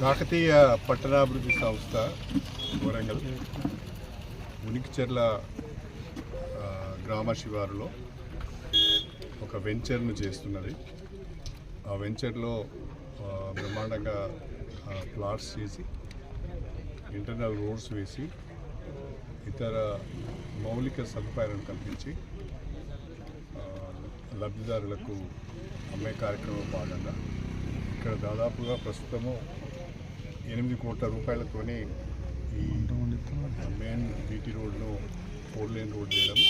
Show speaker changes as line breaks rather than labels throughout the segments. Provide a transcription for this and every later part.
కాకతీయ పట్టణాభివృద్ధి సంస్థ వరంగల్ ఉనికిచెర్ల గ్రామ శివారులో ఒక వెంచర్ను చేస్తున్నది. ఆ వెంచర్లో బ్రహ్మాండంగా ప్లాట్స్ చేసి ఇంటర్నల్ రోడ్స్ వేసి ఇతర మౌలిక సదుపాయాలను కల్పించి లబ్ధిదారులకు అమ్మే కార్యక్రమం భాగంగా ఇక్కడ దాదాపుగా ప్రస్తుతము ఎనిమిది కోట్ల రూపాయలతోనే ఈ మెయిన్ బీటీ రోడ్ను ఫోర్ లేన్ రోడ్ చేయడం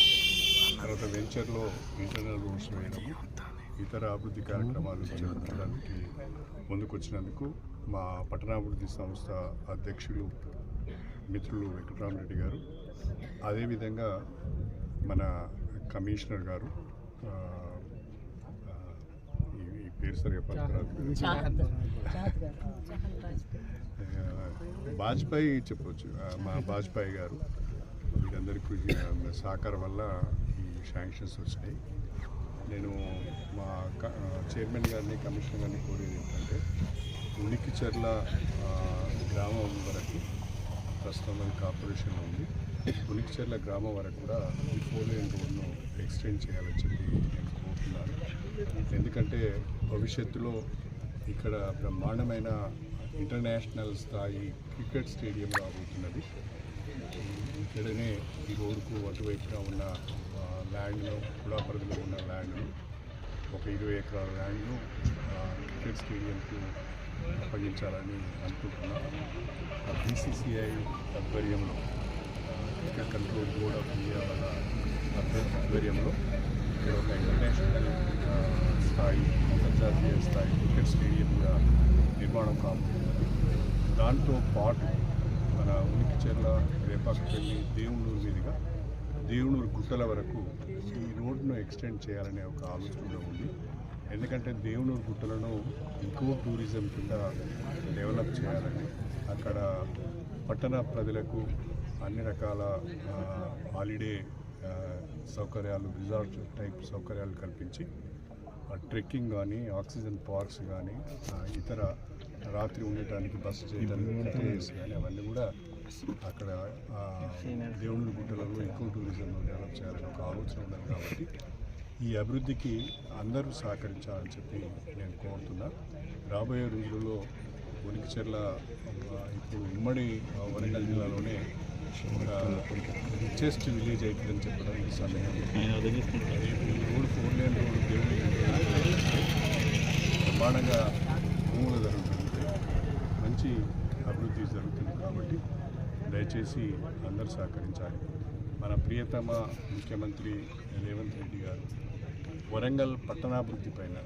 తర్వాత వెంచర్లో ఇంటర్నల్ రోడ్స్ వేయడం ఇతర అభివృద్ధి కార్యక్రమాలు చేపట్టడానికి ముందుకొచ్చినందుకు మా పట్టణాభివృద్ధి సంస్థ అధ్యక్షులు మిత్రులు వెంకటరామరెడ్డి గారు అదేవిధంగా మన కమిషనర్ గారు పేరు సరిగా వాజ్పేయి చెప్పొచ్చు. ఆ, మా వాజ్పేయి గారు వీరందరికీ ఆ, సహకారం వల్ల ఈ శాంక్షన్స్ వచ్చినాయి నేను మా చైర్మన్ గారిని కమిషనర్ గారిని కోరేది ఏంటంటే ఉనికిచెర్ల గ్రామం వరకు ప్రస్తుతం అది కార్పొరేషన్లో ఉంది. ఉనికిచెర్ల గ్రామం వరకు కూడా ఈ ఫోర్ లేన్ రోడ్ను ఎక్స్టెండ్ చేయాలని చెప్పి నేను ఎందుకంటే భవిష్యత్తులో ఇక్కడ బ్రహ్మాండమైన ఇంటర్నేషనల్ స్థాయి క్రికెట్ స్టేడియం రాబోతున్నది. ఇక్కడనే ఈ రోడ్కు అటువైపున ఉన్న ల్యాండ్ను కూడా పరిధిలో ఉన్న ల్యాండ్ను ఒక ఇరవై ఎకరాల ల్యాండ్ను క్రికెట్ స్టేడియంకు అప్పగించాలని అనుకుంటున్నాను బీసీసీఐ ఆధ్వర్యంలో cricket control board of India వాళ్ళ ఆధ్వర్యంలో ఇక్కడ ఒక ఇంటర్నేషనల్ స్థాయి అంతర్జాతీయ స్థాయి క్రికెట్ స్టేడియం కూడా నిర్మాణం కాబోతుంది దాంతో పాటు మన ఉనికిచెర్ల రేపాకెళ్ళి దేవునూరు మీదుగా దేవునూరు గుట్టల వరకు ఈ రోడ్ను ఎక్స్టెండ్ చేయాలనే ఒక ఆలోచన ఉంది. ఎందుకంటే దేవునూరు గుట్టలను ఇంకో టూరిజం కింద డెవలప్ చేయాలని అక్కడ పట్టణ ప్రజలకు అన్ని రకాల హాలిడే సౌకర్యాలు రిసార్ట్ టైప్ సౌకర్యాలు కల్పించి ట్రెక్కింగ్ కానీ ఆక్సిజన్ పార్క్స్ కానీ ఇతర రాత్రి ఉండటానికి బస్సు చేయడానికి కానీ అవన్నీ కూడా అక్కడ దేవుని గుట్టలలో ఎక్కువ టూరిజం డెవలప్ చేయాలని ఒక ఆలోచన ఉన్నది కాబట్టి ఈ అభివృద్ధికి అందరూ సహకరించాలని చెప్పి నేను కోరుతున్నా. రాబోయే రోజులలో ఉనికిచెర్ల ఇప్పుడు ఉమ్మడి వరంగల్ జిల్లాలోనే రిచెస్ట్ విలేజ్ అవుతుందని చెప్పడానికి సందేహం. లేదు. రేపు ఈ రోడ్ ఫోర్ లేన్ రోడ్ దేవుని బ్రహ్మాండంగా భూములు జరుగుతుంది మంచి అభివృద్ధి జరుగుతుంది కాబట్టి దయచేసి అందరూ సహకరించాలి. మన ప్రియతమ ముఖ్యమంత్రి రేవంత్ రెడ్డి గారు వరంగల్ పట్టణాభివృద్ధి పైన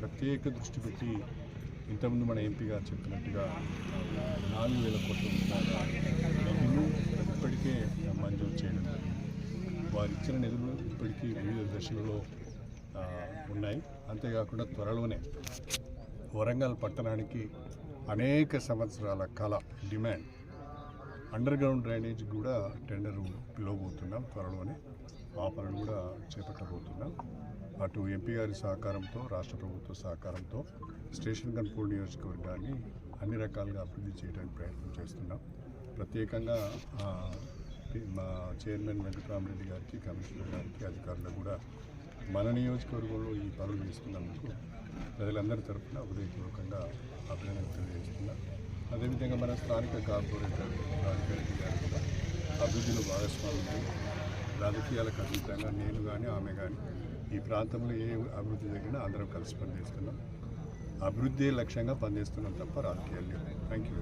ప్రత్యేక దృష్టి పెట్టి ఇంతకుముందు మన ఎంపీ గారు చెప్పినట్టుగా నాలుగు వేల కోట్ల రూపాయల ఇప్పటికే మంజూరు చేయడం వారు ఇచ్చిన నిధులు ఇప్పటికీ వివిధ దశలలో ఉన్నాయి. అంతేకాకుండా త్వరలోనే వరంగల్ పట్టణానికి అనేక సంవత్సరాల కళ డిమాండ్ అండర్ గ్రౌండ్ డ్రైనేజ్ కూడా టెండర్ పిలవబోతున్నాం. త్వరలోనే ఆ పనులు కూడా చేపట్టబోతున్నాం. అటు ఎంపీ గారి సహకారంతో రాష్ట్ర ప్రభుత్వ సహకారంతో స్టేషన్ కన్పూర్ నియోజకవర్గాన్ని అన్ని రకాలుగా అభివృద్ధి చేయడానికి ప్రయత్నం చేస్తున్నాం. ప్రత్యేకంగా మా చైర్మన్ వెంకటరామరెడ్డి గారికి కమిషనర్ గారికి అధికారులకు కూడా మన నియోజకవర్గంలో ఈ పనులు చేస్తున్నందుకు ప్రజలందరి తరఫున హృదయపూర్వకంగా అభినందనలు తెలియజేస్తున్నా. అదేవిధంగా మన స్థానిక కార్పొరేటర్ రాజకీయ గారు కూడా అభివృద్ధిలో భాగస్వామ్యం రాజకీయాలకు అతీతంగా నేను కానీ ఆమె కానీ ఈ ప్రాంతంలో ఏ అభివృద్ధి జరిగినా అందరం కలిసి పనిచేస్తున్నాం. అభివృద్ధి లక్ష్యంగా పనిచేస్తున్నాం తప్ప రాజకీయాలు లేవు. Thank you